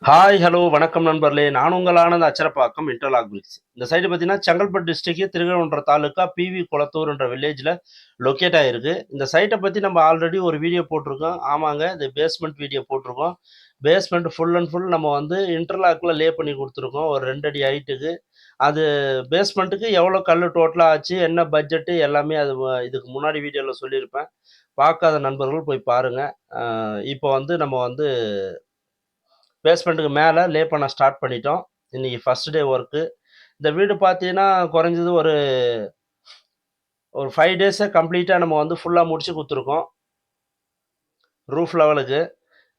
Hi hello வணக்கம் நண்பர்களே. நான் உங்களான அச்சரப்பாக்கம் இன்டர்லாக் பிரிக்ஸ் இந்த சைடு பார்த்தீங்கன்னா செங்கல்பட்டு டிஸ்ட்ரிக்ட் திருகழுன்ற தாலுக்கா பிவி குளத்தூர்ன்ற வில்லேஜில் லொக்கேட் ஆகிருக்கு இந்த சைட்டை பற்றி நம்ம ஆல்ரெடி ஒரு வீடியோ போட்டிருக்கோம். ஆமாங்க இது பேஸ்மெண்ட் வீடியோ போட்டிருக்கோம். பேஸ்மெண்ட் ஃபுல் அண்ட் ஃபுல் நம்ம வந்து இன்டர்லாக்கில் லே பண்ணி கொடுத்துருக்கோம். ஒரு ரெண்டு அடி ஹைட்டுக்கு அது பேஸ்மெண்ட்டுக்கு எவ்வளோ கல் டோட்டலாக ஆச்சு என்ன பட்ஜெட்டு எல்லாமே அது இதுக்கு முன்னாடி வீடியோவில் சொல்லியிருப்பேன். பார்க்காத நண்பர்கள் போய் பாருங்கள் இப்போ வந்து நம்ம வந்து பேஸ்மெண்ட்டுக்கு மேலே லே பண்ண ஸ்டார்ட் பண்ணிட்டோம். இன்னைக்கு ஃபர்ஸ்ட் டே ஒர்க்கு இந்த வீடு பார்த்தீங்கன்னா குறைஞ்சது ஒரு ஒரு ஃபைவ் டேஸை கம்ப்ளீட்டாக நம்ம வந்து ஃபுல்லாக முடிச்சு கொடுத்துருக்கோம். ரூஃப் லெவலுக்கு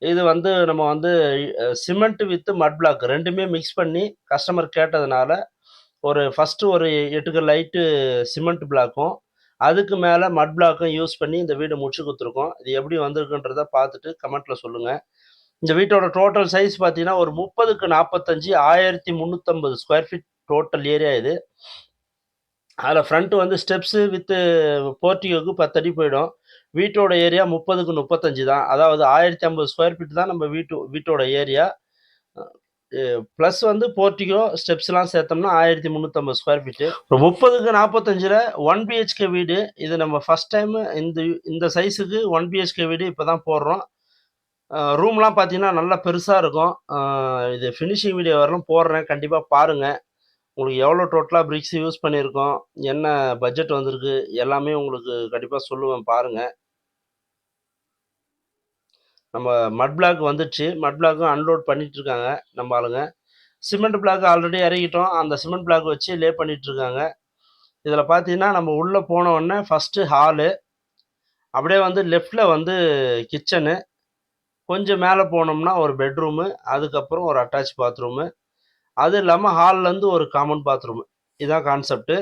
இது வந்து நம்ம வந்து சிமெண்ட் வித் மட் பிளாக் ரெண்டுமே மிக்ஸ் பண்ணி கஸ்டமர் கேட்டதுனால ஒரு ஃபஸ்ட்டு ஒரு எட்டுக்கு லைட்டு சிமெண்ட் பிளாக்கும் அதுக்கு மேலே மட் பிளாக்கும் யூஸ் பண்ணி இந்த வீடு முடிச்சு கொடுத்துருக்கோம். இது எப்படி வந்திருக்குன்றத பார்த்துட்டு கமெண்ட்டில் சொல்லுங்கள் இந்த வீட்டோட டோட்டல் சைஸ் பார்த்தீங்கன்னா ஒரு முப்பதுக்கு நாற்பத்தஞ்சு ஆயிரத்தி முந்நூற்றம்பது ஸ்கொயர் ஃபீட் டோட்டல் ஏரியா இது. அதில் ஃப்ரண்ட்டு வந்து ஸ்டெப்ஸு வித்து போர்ட்டிகோக்கு பத்தடி போயிடும். வீட்டோட ஏரியா முப்பதுக்கு முப்பத்தஞ்சு தான். அதாவது ஆயிரத்தி ஐம்பது ஸ்கொயர் ஃபீட் தான் நம்ம வீட்டு வீட்டோட ஏரியா ப்ளஸ் வந்து போர்ட்டிகோ ஸ்டெப்ஸ்லாம் சேர்த்தோம்னா ஆயிரத்தி முந்நூற்றம்பது ஸ்கொயர் ஃபீட்டு ஒரு முப்பதுக்கு நாற்பத்தஞ்சில் ஒன் பிஹெச்கே வீடு. இது நம்ம ஃபஸ்ட் டைமு இந்த இந்த சைஸுக்கு ஒன் பிஹெச்கே வீடு இப்போ தான் போடுறோம். ரூம்லாம் பார்த்தீங்கன்னா நல்லா பெருசாக இருக்கும். இது ஃபினிஷிங் வீடியோ வரலாம் போடுறேன். கண்டிப்பாக பாருங்கள் உங்களுக்கு எவ்வளோ டோட்டலாக பிரிக்ஸ் யூஸ் பண்ணியிருக்கோம். என்ன பட்ஜெட் வந்திருக்கு. எல்லாமே உங்களுக்கு கண்டிப்பாக சொல்லுவேன். பாருங்கள் நம்ம மட் பிளாக் வந்துடுச்சு. மட் பிளாக்கும் அன்லோட் பண்ணிகிட்ருக்காங்க நம்ம ஆளுங்க. சிமெண்ட் பிளாக் ஆல்ரெடி இறக்கிட்டோம் அந்த சிமெண்ட் பிளாக் வச்சு லே பண்ணிகிட்ருக்காங்க இருக்காங்க இதில் பார்த்தீங்கன்னா நம்ம உள்ளே போன ஃபஸ்ட்டு ஹாலு அப்படியே வந்து லெஃப்டில் வந்து கிச்சனு கொஞ்சம் மேலே போனோம்னா ஒரு பெட்ரூமு அதுக்கப்புறம் ஒரு அட்டாச் பாத்ரூமு அது இல்லாமல் ஹால்லேருந்து ஒரு காமன் பாத்ரூமு இதான் கான்செப்ட்டு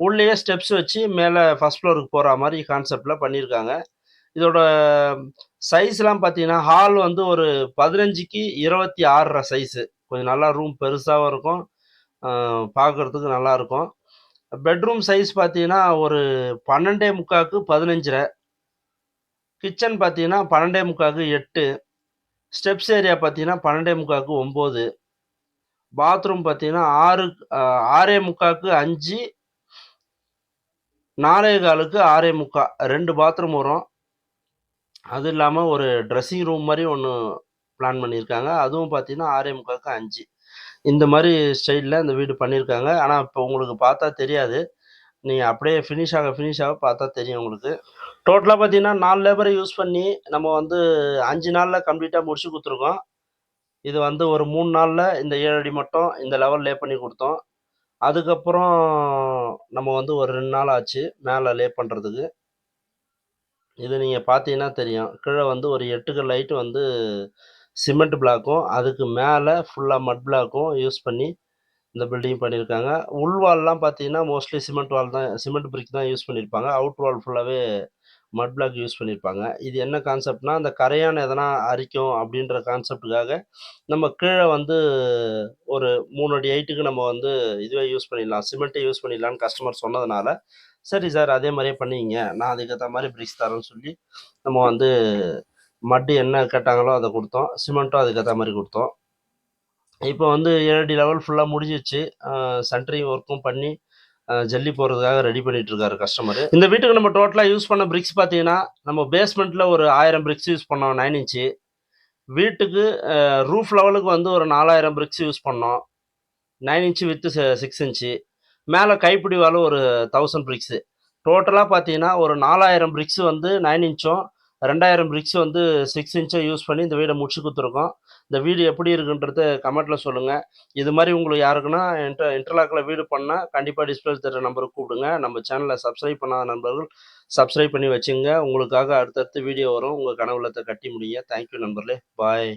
உள்ளேயே ஸ்டெப்ஸ் வச்சு மேலே ஃபஸ்ட் ஃப்ளோருக்கு போகிற மாதிரி கான்செப்டில் பண்ணியிருக்காங்க. இதோட சைஸ்லாம் பார்த்தீங்கன்னா ஹால் வந்து ஒரு பதினஞ்சுக்கு இருபத்தி ஆறரை சைஸு கொஞ்சம் நல்லா ரூம் பெருசாகவும் இருக்கும். பார்க்குறதுக்கு நல்லா இருக்கும். பெட்ரூம் சைஸ் பார்த்தீங்கன்னா ஒரு பன்னெண்டே முக்காக்கு பதினஞ்சரை. கிச்சன் பார்த்தீங்கன்னா பன்னெண்டே முக்காக்கு எட்டு. ஸ்டெப்ஸ் ஏரியா பார்த்தீங்கன்னா பன்னெண்டே முக்காக்கு ஒம்பது. பாத்ரூம் பார்த்தீங்கன்னா ஆறு ஆறே முக்காக்கு அஞ்சு நாலே காலுக்கு ஆறே முக்கா ரெண்டு பாத்ரூம் வரும். அது இல்லாமல் ஒரு ட்ரெஸ்ஸிங் ரூம் மாதிரி ஒன்று பிளான் பண்ணியிருக்காங்க. அதுவும் பார்த்தீங்கன்னா ஆறே முக்காக்கு அஞ்சு. இந்த மாதிரி ஸ்டைலில் இந்த வீடு பண்ணியிருக்காங்க. ஆனால் இப்போ உங்களுக்கு பார்த்தா தெரியாது. நீங்கள் அப்படியே ஃபினிஷ் ஆக ஃபினிஷ் ஆக பார்த்தா தெரியும் உங்களுக்கு. டோட்டலாக பார்த்தீங்கன்னா நாலு லேபரை யூஸ் பண்ணி நம்ம வந்து அஞ்சு நாளில் கம்ப்ளீட்டாக முடிச்சு கொடுத்துருக்கோம். இது வந்து ஒரு மூணு நாளில் இந்த ஏழு அடி மட்டும் இந்த லெவல் லே பண்ணி கொடுத்தோம். அதுக்கப்புறம் நம்ம வந்து ஒரு ரெண்டு நாள் ஆச்சு மேலே லே பண்ணுறதுக்கு இது நீங்கள் பார்த்தீங்கன்னா தெரியும். கீழே வந்து ஒரு எட்டுக்கு லைட்டு வந்து சிமெண்ட் பிளாக்கும் அதுக்கு மேலே ஃபுல்லாக மட் பிளாக்கும் யூஸ் பண்ணி இந்த பில்டிங் பண்ணியிருக்காங்க உள் வால்லாம் பார்த்தீங்கன்னா மோஸ்ட்லி சிமெண்ட் வால் தான் சிமெண்ட் பிரிக் தான் யூஸ் பண்ணியிருப்பாங்க அவுட் வால் ஃபுல்லாகவே மட் பிளாக் யூஸ் பண்ணியிருப்பாங்க இது என்ன கான்செப்ட்னா அந்த கரையான் எதனா அரிக்கும் அப்படின்ற கான்செப்டுக்காக நம்ம கீழே வந்து ஒரு மூணு அடி ஹைட்டுக்கு நம்ம வந்து இதுவே யூஸ் பண்ணிடலாம். சிமெண்ட்டை யூஸ் பண்ணிடலாம்னு கஸ்டமர் சொன்னதுனால சரி சார் அதே மாதிரியே பண்ணிங்க. நான் அதுக்கேற்ற மாதிரி பிரிக்ஸ் தரேன்னு சொல்லி நம்ம வந்து மட்டு என்ன கேட்டாங்களோ அதை கொடுத்தோம். சிமெண்ட்டும் அதுக்கேற்ற மாதிரி கொடுத்தோம். இப்போ வந்து ஏழடி லெவல் ஃபுல்லாக முடிஞ்சிச்சு சென்ட்ரிங் ஒர்க்கும் பண்ணி ஜல்லி போகிறதுக்காக ரெடி பண்ணிட்டு இருக்காரு கஸ்டமர் இந்த வீட்டுக்கு நம்ம டோட்டலாக யூஸ் பண்ண பிரிக்ஸ் பார்த்தீங்கன்னா நம்ம பேஸ்மெண்ட்டில் ஒரு ஆயிரம் பிரிக்ஸ் யூஸ் பண்ணோம் நைன் இன்ச்சு வீட்டுக்கு ரூஃப் லெவலுக்கு வந்து ஒரு நாலாயிரம் பிரிக்ஸ் யூஸ் பண்ணோம். Nine inch with six inch மேலே கைப்பிடி வேலை ஒரு தௌசண்ட் பிரிக்ஸு டோட்டலாக பார்த்தீங்கன்னா ஒரு நாலாயிரம் பிரிக்ஸ் வந்து நைன் இன்ச்சும் ரெண்டாயிரம் பிரிக்ஸ் வந்து சிக்ஸ் இன்ச்சை யூஸ் பண்ணி இந்த வீடை முடிச்சு கொடுத்துருக்கோம். இந்த வீடு எப்படி இருக்குன்றது கமெண்ட்டில் சொல்லுங்கள் இது மாதிரி உங்களுக்கு யாருக்குன்னா இன்டர் இன்டர்லாக்கில் வீடு பண்ணால் கண்டிப்பாக டிஸ்பிளே தர நம்பருக்கு கூப்பிடுங்க. நம்ம சேனலை சப்ஸ்கிரைப் பண்ணாத நண்பர்கள் சப்ஸ்கிரைப் பண்ணி வச்சுங்க. உங்களுக்காக அடுத்தடுத்து வீடியோ வரும். உங்கள் கனவுலத்தை கட்டி முடியுங்க. தேங்க்யூ நண்பர்களே. பாய்